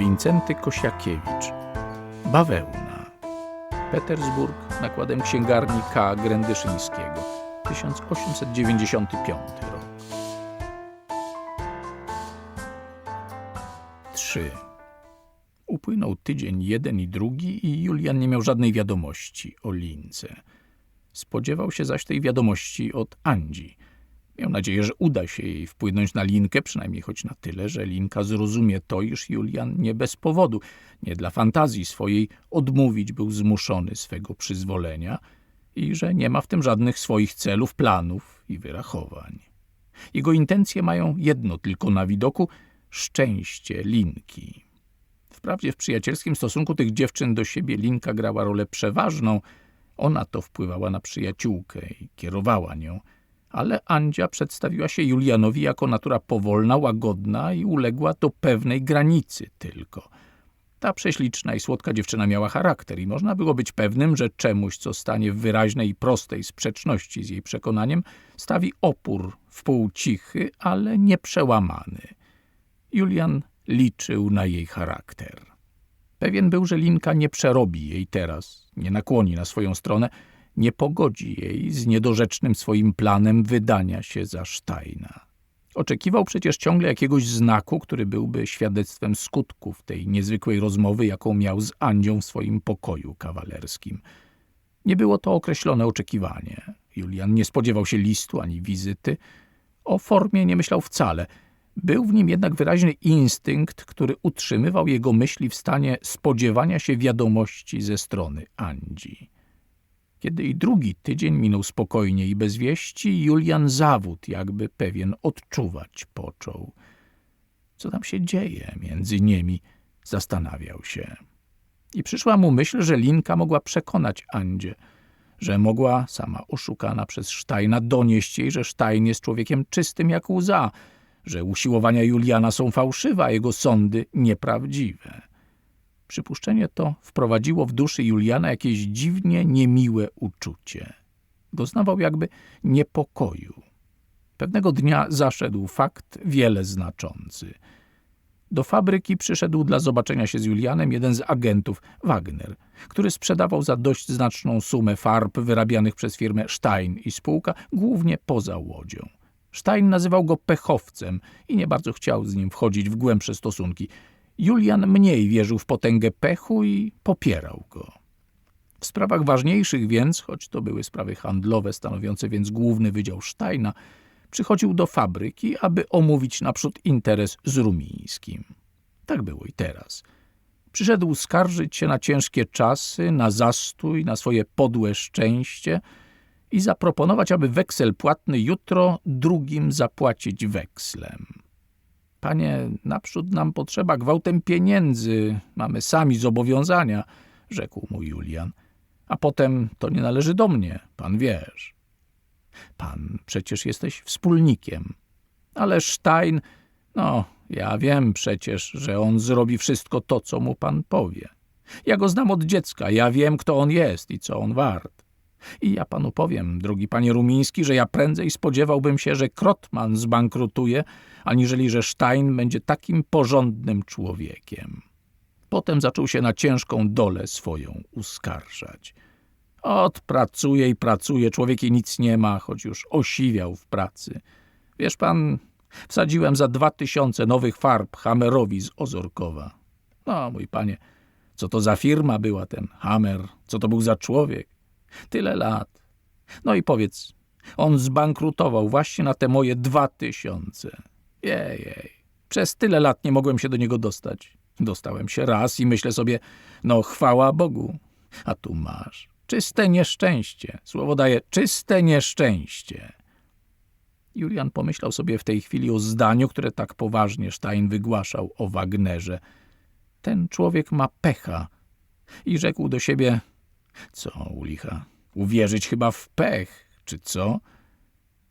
Wincenty Kosiakiewicz. Bawełna. Petersburg nakładem księgarni K. Grędyszyńskiego. 1895 rok. 3. Upłynął tydzień jeden i drugi i Julian nie miał żadnej wiadomości o Lince. Spodziewał się zaś tej wiadomości od Andzi. Miał nadzieję, że uda się jej wpłynąć na Linkę, przynajmniej choć na tyle, że Linka zrozumie to, iż Julian nie bez powodu, nie dla fantazji swojej, odmówić był zmuszony swego przyzwolenia i że nie ma w tym żadnych swoich celów, planów i wyrachowań. Jego intencje mają jedno tylko na widoku szczęście Linki. Wprawdzie w przyjacielskim stosunku tych dziewczyn do siebie Linka grała rolę przeważną, ona to wpływała na przyjaciółkę i kierowała nią, ale Andzia przedstawiła się Julianowi jako natura powolna, łagodna i uległa do pewnej granicy tylko. Ta prześliczna i słodka dziewczyna miała charakter i można było być pewnym, że czemuś, co stanie w wyraźnej i prostej sprzeczności z jej przekonaniem, stawi opór wpół cichy, ale nieprzełamany. Julian liczył na jej charakter. Pewien był, że Linka nie przerobi jej teraz, nie nakłoni na swoją stronę, nie pogodzi jej z niedorzecznym swoim planem wydania się za Steina. Oczekiwał przecież ciągle jakiegoś znaku, który byłby świadectwem skutków tej niezwykłej rozmowy, jaką miał z Andzią w swoim pokoju kawalerskim. Nie było to określone oczekiwanie. Julian nie spodziewał się listu ani wizyty. O formie nie myślał wcale – był w nim jednak wyraźny instynkt, który utrzymywał jego myśli w stanie spodziewania się wiadomości ze strony Andzi. Kiedy i drugi tydzień minął spokojnie i bez wieści, Julian zawód jakby pewien odczuwać począł. Co tam się dzieje między nimi, zastanawiał się. I przyszła mu myśl, że Linka mogła przekonać Andzie, że mogła, sama oszukana przez Steina, donieść jej, że Stein jest człowiekiem czystym jak łza, że usiłowania Juliana są fałszywe, a jego sądy nieprawdziwe. Przypuszczenie to wprowadziło w duszy Juliana jakieś dziwnie niemiłe uczucie. Doznawał jakby niepokoju. Pewnego dnia zaszedł fakt wiele znaczący. Do fabryki przyszedł dla zobaczenia się z Julianem jeden z agentów, Wagner, który sprzedawał za dość znaczną sumę farb wyrabianych przez firmę Stein i spółka, głównie poza łodzią. Stein nazywał go pechowcem i nie bardzo chciał z nim wchodzić w głębsze stosunki. Julian mniej wierzył w potęgę pechu i popierał go. W sprawach ważniejszych więc, choć to były sprawy handlowe stanowiące więc główny wydział Steina, przychodził do fabryki, aby omówić naprzód interes z Rumińskim. Tak było i teraz. Przyszedł skarżyć się na ciężkie czasy, na zastój, na swoje podłe szczęście – i zaproponować, aby weksel płatny jutro drugim zapłacić wekslem. Panie, naprzód nam potrzeba gwałtem pieniędzy, mamy sami zobowiązania, rzekł mu Julian. A potem to nie należy do mnie, pan wiesz. Pan przecież jesteś wspólnikiem. Ale Stein, no, ja wiem przecież, że on zrobi wszystko to, co mu pan powie. Ja go znam od dziecka, ja wiem, kto on jest i co on wart. I ja panu powiem, drogi panie Rumiński, że ja prędzej spodziewałbym się, że Krotman zbankrutuje, aniżeli że Stein będzie takim porządnym człowiekiem. Potem zaczął się na ciężką dolę swoją uskarżać. Ot, pracuje i pracuje, człowiek i nic nie ma, choć już osiwiał w pracy. Wiesz pan, wsadziłem za dwa tysiące nowych farb Hamerowi z Ozorkowa. No, mój panie, co to za firma była ten Hamer, co to był za człowiek? Tyle lat. No i powiedz, on zbankrutował właśnie na te moje dwa tysiące. Jej, przez tyle lat nie mogłem się do niego dostać. Dostałem się raz i myślę sobie, no chwała Bogu. A tu masz. Czyste nieszczęście. Słowo daje czyste nieszczęście. Julian pomyślał sobie w tej chwili o zdaniu, które tak poważnie Stein wygłaszał o Wagnerze. Ten człowiek ma pecha. I rzekł do siebie, co u licha? Uwierzyć chyba w pech, czy co?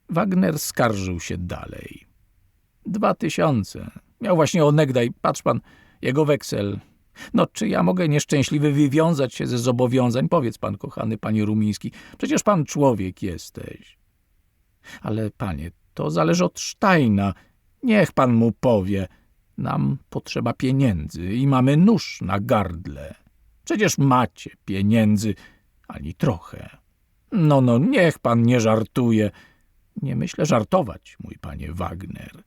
Wagner skarżył się dalej. Dwa tysiące. Miał właśnie onegdaj, patrz pan, jego weksel. No, czy ja mogę nieszczęśliwy wywiązać się ze zobowiązań? Powiedz pan, kochany panie Rumiński, przecież pan człowiek jesteś. Ale panie, to zależy od Steina. Niech pan mu powie. Nam potrzeba pieniędzy i mamy nóż na gardle. Przecież macie pieniędzy, ani trochę. No, no, niech pan nie żartuje. Nie myślę żartować, mój panie Wagner.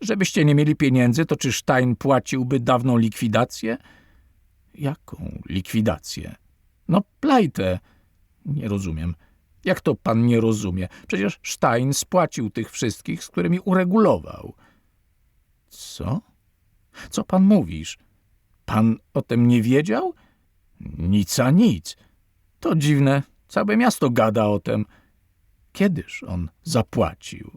Żebyście nie mieli pieniędzy, to czy Stein płaciłby dawną likwidację? Jaką likwidację? No, plajtę. Nie rozumiem. Jak to pan nie rozumie? Przecież Stein spłacił tych wszystkich, z którymi uregulował. Co? Co pan mówisz? Pan o tym nie wiedział? Nic a nic. To dziwne. Całe miasto gada o tym. Kiedyż on zapłacił?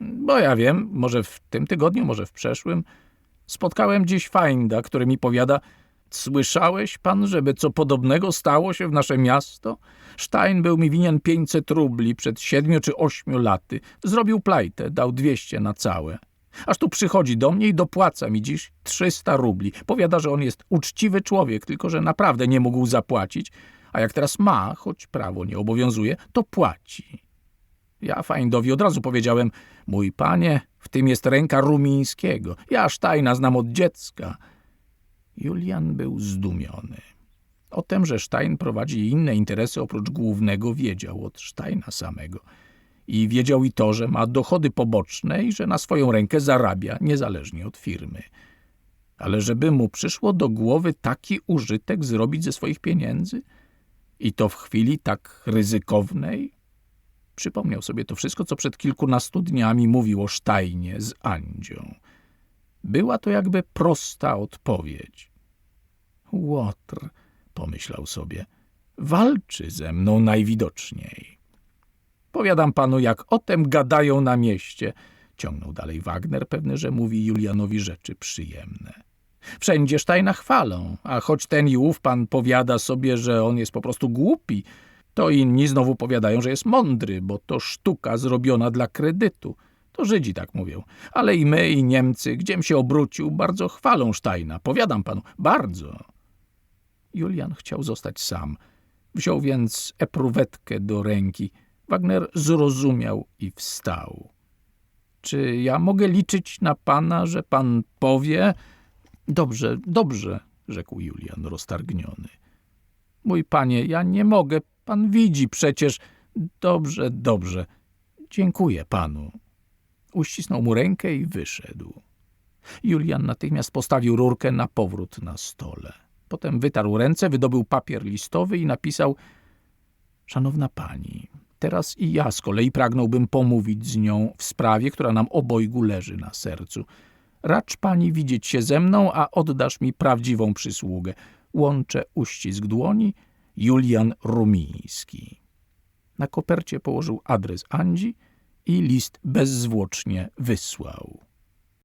Bo ja wiem, może w tym tygodniu, może w przeszłym. Spotkałem dziś Feinda, który mi powiada, słyszałeś pan, żeby co podobnego stało się w nasze miasto? Stein był mi winien 500 rubli przed siedmiu czy ośmiu laty. Zrobił plajtę, dał 200 na całe. Aż tu przychodzi do mnie i dopłaca mi dziś 300 rubli. Powiada, że on jest uczciwy człowiek, tylko że naprawdę nie mógł zapłacić, a jak teraz ma, choć prawo nie obowiązuje, to płaci. Ja Feindowi od razu powiedziałem, mój panie, w tym jest ręka Rumińskiego. Ja Steina znam od dziecka. Julian był zdumiony. O tym, że Stein prowadzi inne interesy oprócz głównego, wiedział od Steina samego. I wiedział i to, że ma dochody poboczne i że na swoją rękę zarabia, niezależnie od firmy. Ale żeby mu przyszło do głowy taki użytek zrobić ze swoich pieniędzy? I to w chwili tak ryzykownej? Przypomniał sobie to wszystko, co przed kilkunastu dniami mówił o Steinie z Andzią. Była to jakby prosta odpowiedź. Łotr, pomyślał sobie, walczy ze mną najwidoczniej. Powiadam panu, jak o tem gadają na mieście, ciągnął dalej Wagner, pewny, że mówi Julianowi rzeczy przyjemne. Wszędzie Steina chwalą, a choć ten i ów pan powiada sobie, że on jest po prostu głupi, to inni znowu powiadają, że jest mądry, bo to sztuka zrobiona dla kredytu. To Żydzi tak mówią. Ale i my, i Niemcy, gdziem się obrócił, bardzo chwalą Steina. Powiadam panu, bardzo. Julian chciał zostać sam. Wziął więc epruwetkę do ręki. Wagner zrozumiał i wstał. Czy ja mogę liczyć na pana, że pan powie? Dobrze, dobrze, rzekł Julian roztargniony. Mój panie, ja nie mogę, pan widzi przecież. Dobrze, dobrze. Dziękuję panu. Uścisnął mu rękę i wyszedł. Julian natychmiast postawił rurkę na powrót na stole. Potem wytarł ręce, wydobył papier listowy i napisał Szanowna pani, teraz i ja z kolei pragnąłbym pomówić z nią w sprawie, która nam obojgu leży na sercu. Racz pani widzieć się ze mną, a oddasz mi prawdziwą przysługę. Łączę uścisk dłoni Julian Rumiński. Na kopercie położył adres Andzi i list bezzwłocznie wysłał.